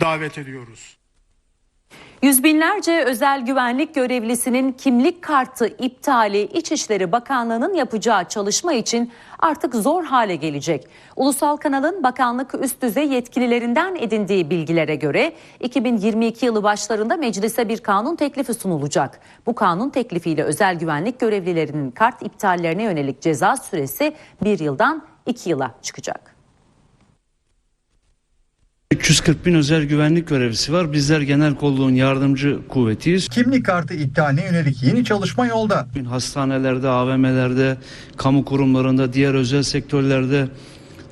davet ediyoruz. Yüz binlerce özel güvenlik görevlisinin kimlik kartı iptali İçişleri Bakanlığı'nın yapacağı çalışma için artık zor hale gelecek. Ulusal kanalın bakanlık üst düzey yetkililerinden edindiği bilgilere göre 2022 yılı başlarında meclise bir kanun teklifi sunulacak. Bu kanun teklifiyle özel güvenlik görevlilerinin kart iptallerine yönelik ceza süresi bir yıldan iki yıla çıkacak. 340 bin özel güvenlik görevlisi var. Bizler genel kolluğun yardımcı kuvvetiyiz. Kimlik kartı iptaline yönelik yeni çalışma yolda. Hastanelerde, AVM'lerde, kamu kurumlarında, diğer özel sektörlerde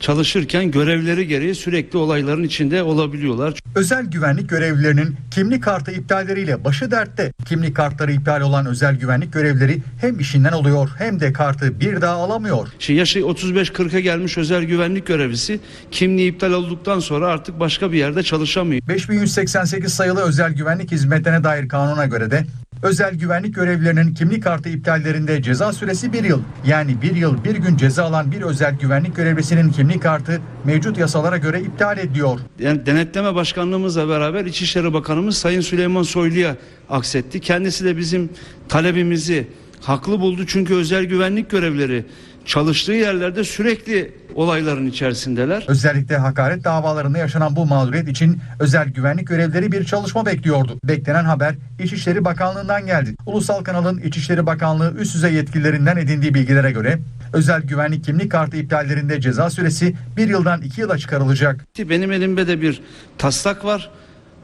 çalışırken görevleri gereği sürekli olayların içinde olabiliyorlar. Özel güvenlik görevlilerinin kimlik kartı iptalleriyle başı dertte. Kimlik kartları iptal olan özel güvenlik görevlileri hem işinden oluyor hem de kartı bir daha alamıyor. İşte yaşı 35-40'a gelmiş özel güvenlik görevlisi kimliği iptal olduktan sonra artık başka bir yerde çalışamıyor. 5188 sayılı özel güvenlik hizmetlerine dair kanuna göre de özel güvenlik görevlilerinin kimlik kartı iptallerinde ceza süresi bir yıl. Yani bir yıl bir gün ceza alan bir özel güvenlik görevlisinin kimlik kartı mevcut yasalara göre iptal ediliyor. Yani denetleme başkanlığımızla beraber İçişleri Bakanımız Sayın Süleyman Soylu'ya aksetti. Kendisi de bizim talebimizi haklı buldu çünkü özel güvenlik görevlileri çalıştığı yerlerde sürekli olayların içerisindeler. Özellikle hakaret davalarında yaşanan bu mağduriyet için özel güvenlik görevlileri bir çalışma bekliyordu. Beklenen haber İçişleri Bakanlığı'ndan geldi. Ulusal kanalın İçişleri Bakanlığı üst düzey yetkililerinden edindiği bilgilere göre özel güvenlik kimlik kartı iptallerinde ceza süresi bir yıldan iki yıla çıkarılacak. Benim elimde de bir taslak var.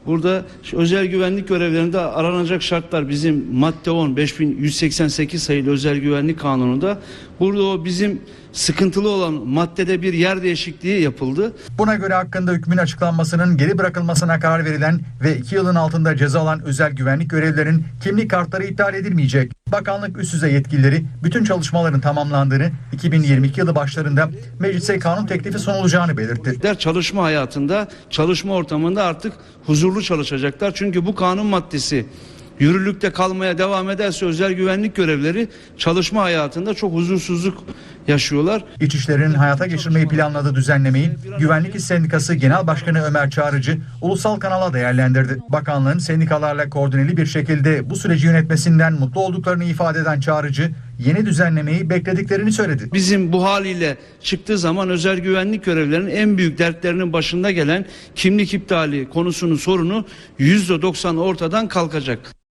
Burada özel güvenlik görevlerinde aranacak şartlar bizim madde 10 5188 sayılı özel güvenlik kanununda. Burada o bizim sıkıntılı olan maddede bir yer değişikliği yapıldı. Buna göre hakkında hükmün açıklanmasının geri bırakılmasına karar verilen ve 2 yılın altında ceza alan özel güvenlik görevlilerinin kimlik kartları iptal edilmeyecek. Bakanlık üst düzey yetkilileri bütün çalışmaların tamamlandığını 2022 yılı başlarında meclise kanun teklifi sunulacağını belirtti. Çalışma hayatında, çalışma ortamında artık huzurlu çalışacaklar. Çünkü bu kanun maddesi yürürlükte kalmaya devam ederse özel güvenlik görevleri çalışma hayatında çok huzursuzluk yaşıyorlar. İçişleri'nin hayata geçirmeyi planladığı düzenlemeyi Güvenlik İş Sendikası Genel Başkanı Ömer Çağrıcı ulusal kanala değerlendirdi. Bakanlığın sendikalarla koordineli bir şekilde bu süreci yönetmesinden mutlu olduklarını ifade eden Çağrıcı yeni düzenlemeyi beklediklerini söyledi. Bizim bu haliyle çıktığı zaman özel güvenlik görevlerinin en büyük dertlerinin başında gelen kimlik iptali konusunun sorunu %90 ortadan kalkacak.